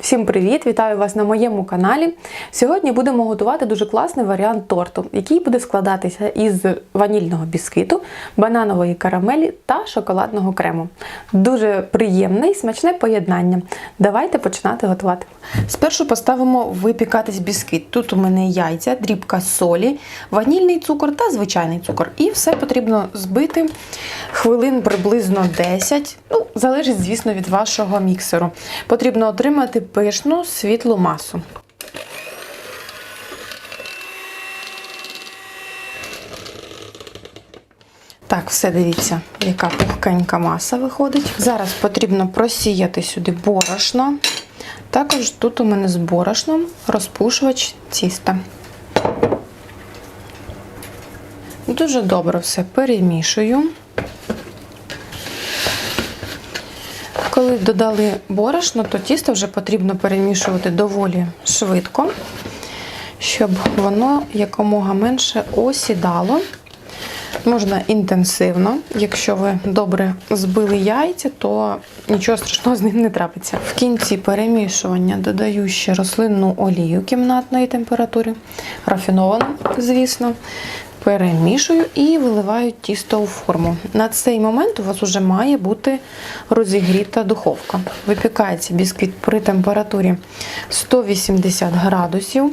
Всім привіт! Вітаю вас на моєму каналі. Сьогодні будемо готувати дуже класний варіант торту, який буде складатися із ванільного бісквіту, бананової карамелі та шоколадного крему. Дуже приємне і смачне поєднання. Давайте починати готувати. Спершу поставимо випікатись бісквіт. Тут у мене яйця, дрібка солі, ванільний цукор та звичайний цукор. І все потрібно збити хвилин приблизно 10. Ну, залежить, звісно, від вашого міксеру. Потрібно отримати пишну світлу масу. Так, все дивіться, яка пухкенька маса виходить. Зараз потрібно просіяти сюди борошно. Також тут у мене з борошном розпушувач тіста. Дуже добре все перемішую. Коли додали борошно, то тісто вже потрібно перемішувати доволі швидко, щоб воно якомога менше осідало. Можна інтенсивно. Якщо ви добре збили яйця, то нічого страшного з ним не трапиться. В кінці перемішування додаю ще рослинну олію кімнатної температури, рафіновану, звісно. Перемішую і виливаю тісто у форму. На цей момент у вас вже має бути розігріта духовка. Випікається бісквіт при температурі 180 градусів.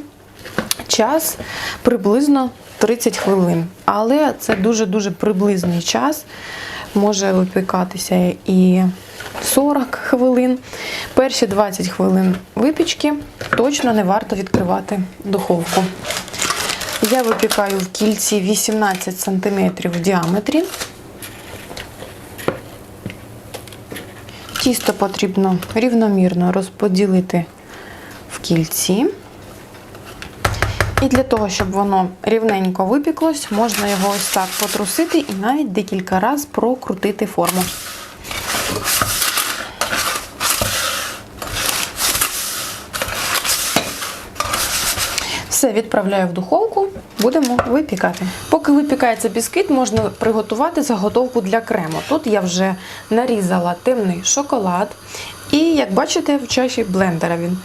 Час приблизно 30 хвилин. Але це дуже-дуже приблизний час. Може випікатися і 40 хвилин. Перші 20 хвилин випічки точно не варто відкривати духовку. Я випікаю в кільці 18 см в діаметрі. Тісто потрібно рівномірно розподілити в кільці. І для того, щоб воно рівненько випіклось, можна його ось так потрусити і навіть декілька разів прокрутити форму. Все відправляю в духовку, будемо випікати. Поки випікається бісквіт, можна приготувати заготовку для крему. Тут я вже нарізала темний шоколад. І, як бачите, в чаші блендера він.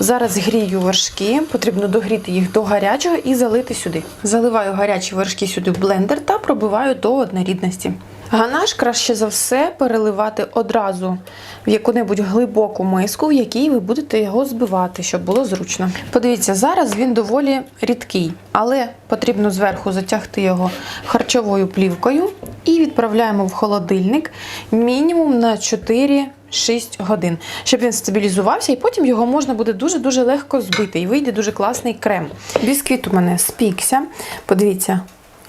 Зараз грію вершки, потрібно догріти їх до гарячого і залити сюди. Заливаю гарячі вершки сюди в блендер та пробиваю до однорідності. Ганаш краще за все переливати одразу в яку-небудь глибоку миску, в якій ви будете його збивати, щоб було зручно. Подивіться, зараз він доволі рідкий, але потрібно зверху затягти його харчовою плівкою і відправляємо в холодильник мінімум на 4 6 годин, щоб він стабілізувався, і потім його можна буде дуже-дуже легко збити. І вийде дуже класний крем. Бісквіт у мене спікся. Подивіться,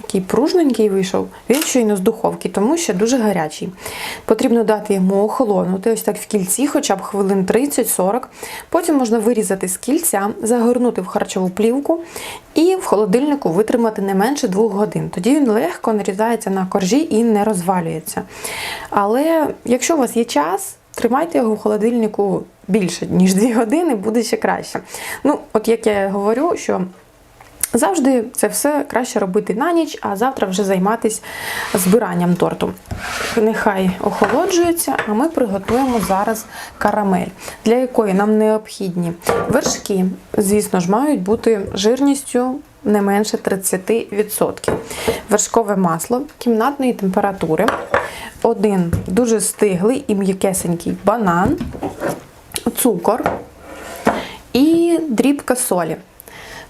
який пружненький вийшов. Він щойно з духовки, тому що дуже гарячий. Потрібно дати йому охолонути, ось так в кільці, хоча б хвилин 30-40. Потім можна вирізати з кільця, загорнути в харчову плівку і в холодильнику витримати не менше 2 годин. Тоді він легко нарізається на коржі і не розвалюється. Але якщо у вас є час, Тримайте його в холодильнику більше, ніж 2 години, буде ще краще. Ну, от як я говорю, що завжди це все краще робити на ніч, а завтра вже займатися збиранням торту. Нехай охолоджується, а ми приготуємо зараз карамель, для якої нам необхідні вершки, звісно ж, мають бути жирністю. Не менше 30%. Вершкове масло кімнатної температури, один дуже стиглий і м'якесенький банан, цукор і дрібка солі.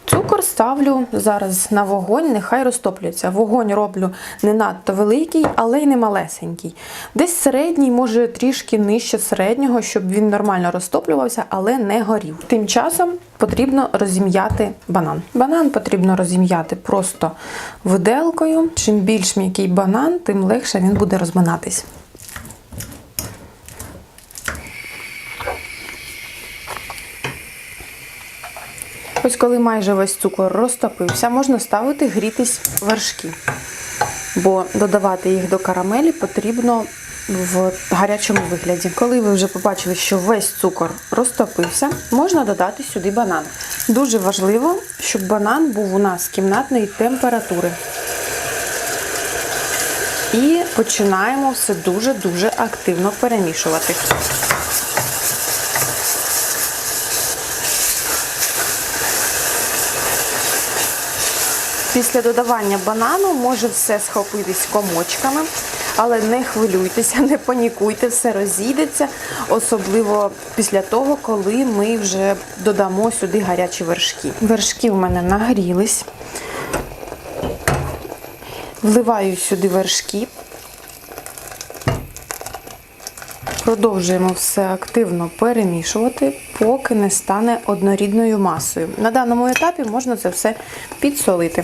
Цукор ставлю зараз на вогонь, нехай розтоплюється. Вогонь роблю не надто великий, але й не малесенький. Десь середній, може трішки нижче середнього, щоб він нормально розтоплювався, але не горів. Тим часом потрібно розім'яти банан. Банан потрібно розім'яти просто виделкою. Чим більш м'який банан, тим легше він буде розминатись. Ось коли майже весь цукор розтопився, можна ставити грітись вершки. Бо додавати їх до карамелі потрібно в гарячому вигляді. Коли ви вже побачили, що весь цукор розтопився, можна додати сюди банан. Дуже важливо, щоб банан був у нас кімнатної температури. І починаємо все дуже-дуже активно перемішувати. Після додавання банану може все схопитись комочками, але не хвилюйтеся, не панікуйте, все розійдеться, особливо після того, коли ми вже додамо сюди гарячі вершки. Вершки в мене нагрілись. Вливаю сюди вершки. Продовжуємо все активно перемішувати, поки не стане однорідною масою. На даному етапі можна це все підсолити.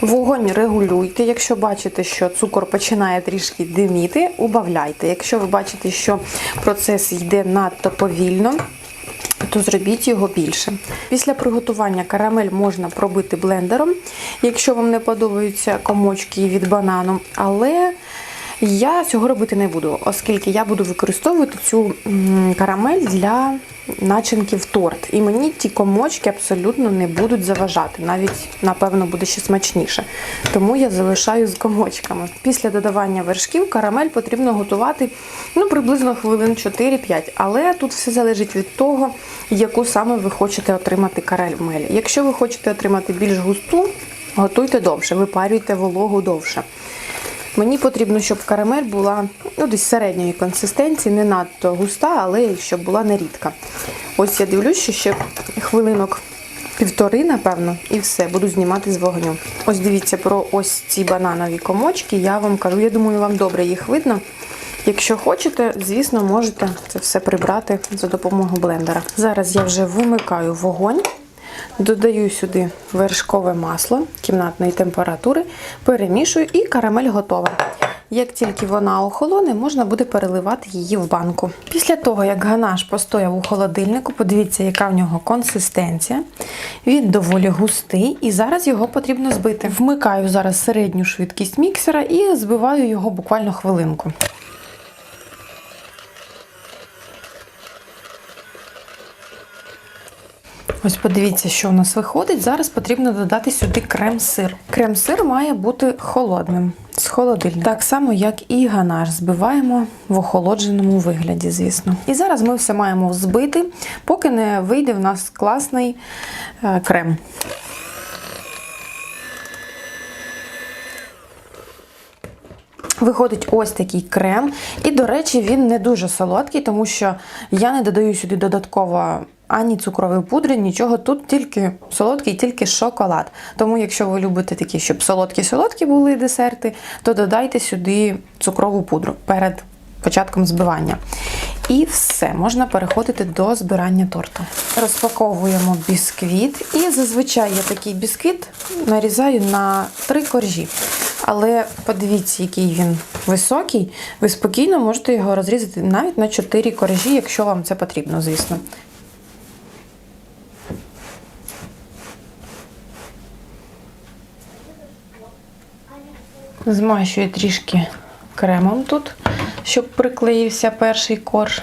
Вогонь регулюйте. Якщо бачите, що цукор починає трішки диміти, убавляйте. Якщо ви бачите, що процес йде надто повільно, то зробіть його більше. Після приготування карамель можна пробити блендером, якщо вам не подобаються комочки від банану. Але я цього робити не буду, оскільки я буду використовувати цю карамель для начинки в торт. І мені ті комочки абсолютно не будуть заважати. Навіть, напевно, буде ще смачніше. Тому я залишаю з комочками. Після додавання вершків карамель потрібно готувати ну, приблизно хвилин 4-5. Але тут все залежить від того, яку саме ви хочете отримати карамель. Якщо ви хочете отримати більш густу, готуйте довше, випарюйте вологу довше. Мені потрібно, щоб карамель була ну, десь середньої консистенції, не надто густа, але щоб була не рідка. Ось я дивлюсь, що ще хвилинок півтори, напевно, і все, буду знімати з вогню. Ось дивіться про ось ці бананові комочки. Я вам кажу, я думаю, вам добре їх видно. Якщо хочете, звісно, можете це все прибрати за допомогою блендера. Зараз я вже вимикаю вогонь. Додаю сюди вершкове масло кімнатної температури, перемішую і карамель готова. Як тільки вона охолоне, можна буде переливати її в банку. Після того, як ганаш постояв у холодильнику, подивіться, яка в нього консистенція. Він доволі густий, і зараз його потрібно збити. Вмикаю зараз середню швидкість міксера і збиваю його буквально хвилинку. Ось подивіться, що у нас виходить. Зараз потрібно додати сюди крем-сир. Крем-сир має бути холодним з холодильника. Так само, як і ганаш. Збиваємо в охолодженому вигляді, звісно. І зараз ми все маємо взбити, поки не вийде в нас класний е, крем. Виходить ось такий крем. І, до речі, він не дуже солодкий, тому що я не додаю сюди додатково ані цукрової пудри, нічого. Тут тільки солодкий, тільки шоколад. Тому, якщо ви любите такі, щоб солодкі-солодкі були десерти, то додайте сюди цукрову пудру перед початком збивання. І все, можна переходити до збирання торту. Розпаковуємо бісквіт. І зазвичай я такий бісквіт нарізаю на три коржі. Але подивіться, який він високий. Ви спокійно можете його розрізати навіть на 4 коржі, якщо вам це потрібно, звісно. Змащую трішки кремом тут, щоб приклеївся перший корж.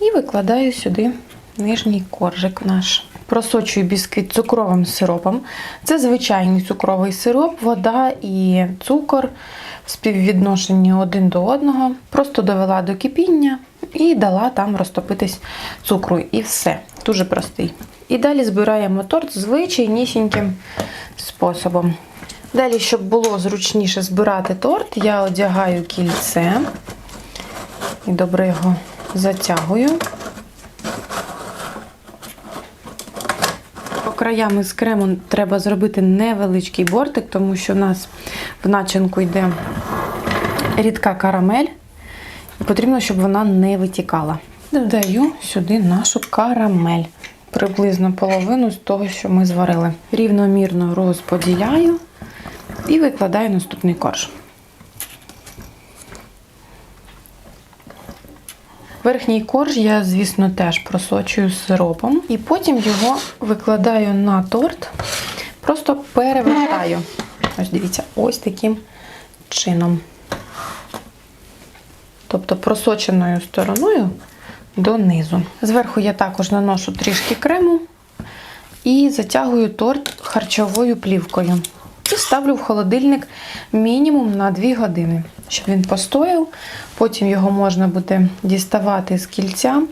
І викладаю сюди нижній коржик наш. Просочую бісквіт цукровим сиропом. Це звичайний цукровий сироп, вода і цукор в співвідношенні один до одного. Просто довела до кипіння і дала там розтопитись цукру. І все. Дуже простий. І далі збираємо торт звичайнісіньким способом. Далі, щоб було зручніше збирати торт, я одягаю кільце і добре його затягую. По краям із крему треба зробити невеличкий бортик, тому що в нас в начинку йде рідка карамель, і потрібно, щоб вона не витікала. Додаю сюди нашу карамель, приблизно половину з того, що ми зварили. Рівномірно розподіляю і викладаю наступний корж. Верхній корж я, звісно, теж просочую сиропом, і потім його викладаю на торт, просто перевертаю. Ось дивіться, ось таким чином. Тобто просоченою стороною донизу. Зверху я також наношу трішки крему і затягую торт харчовою плівкою. І ставлю в холодильник мінімум на 2 години, щоб він постояв. Потім його можна буде діставати з кільця,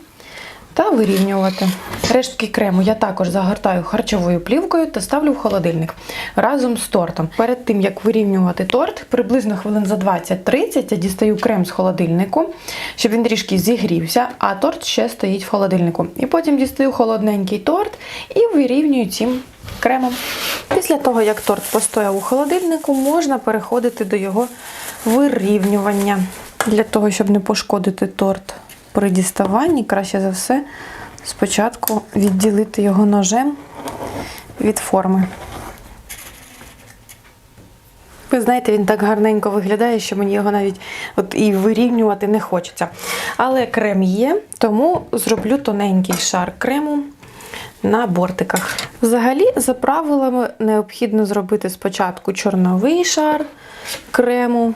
та вирівнювати. Рештки крему я також загортаю харчовою плівкою та ставлю в холодильник разом з тортом. Перед тим як вирівнювати торт, приблизно хвилин за 20-30 я дістаю крем з холодильнику, щоб він трішки зігрівся, а торт ще стоїть в холодильнику. І потім дістаю холодненький торт і вирівнюю цим кремом. Після того, як торт постояв у холодильнику, можна переходити до його вирівнювання. Для того, щоб не пошкодити торт при діставанні, краще за все спочатку відділити його ножем від форми. Ви знаєте, він так гарненько виглядає, що мені його навіть от і вирівнювати не хочеться. Але крем є, тому зроблю тоненький шар крему на бортиках. Взагалі, за правилами, необхідно зробити спочатку чорновий шар крему,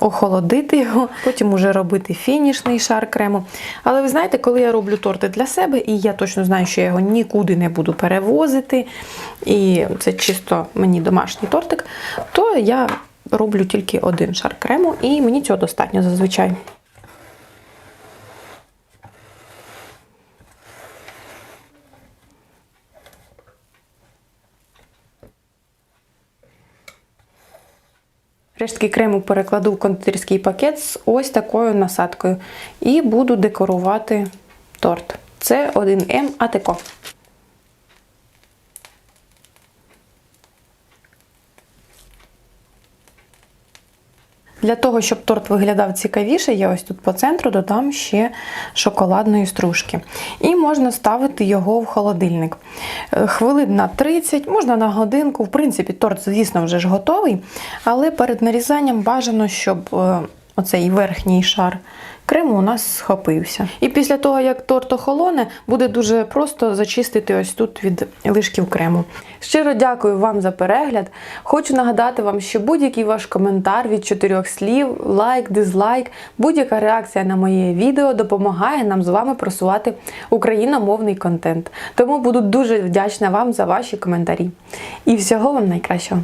охолодити його, потім уже робити фінішний шар крему. Але ви знаєте, коли я роблю торти для себе, і я точно знаю, що я його нікуди не буду перевозити, і це чисто мені домашній тортик, то я роблю тільки один шар крему, і мені цього достатньо зазвичай. Рештки крему перекладу в кондитерський пакет з ось такою насадкою і буду декорувати торт. Це 1М Атеко. Для того, щоб торт виглядав цікавіше, я ось тут по центру додам ще шоколадної стружки. І можна ставити його в холодильник. Е, Хвилин на 30, можна на годинку. В принципі, торт, звісно, вже ж готовий, але перед нарізанням бажано, щоб е, оцей верхній шар крему у нас схопився. І після того, як торт охолоне, буде дуже просто зачистити ось тут від лишків крему. Щиро дякую вам за перегляд. Хочу нагадати вам, що будь-який ваш коментар від чотирьох слів, лайк, дизлайк, будь-яка реакція на моє відео допомагає нам з вами просувати україномовний контент. Тому буду дуже вдячна вам за ваші коментарі. І всього вам найкращого!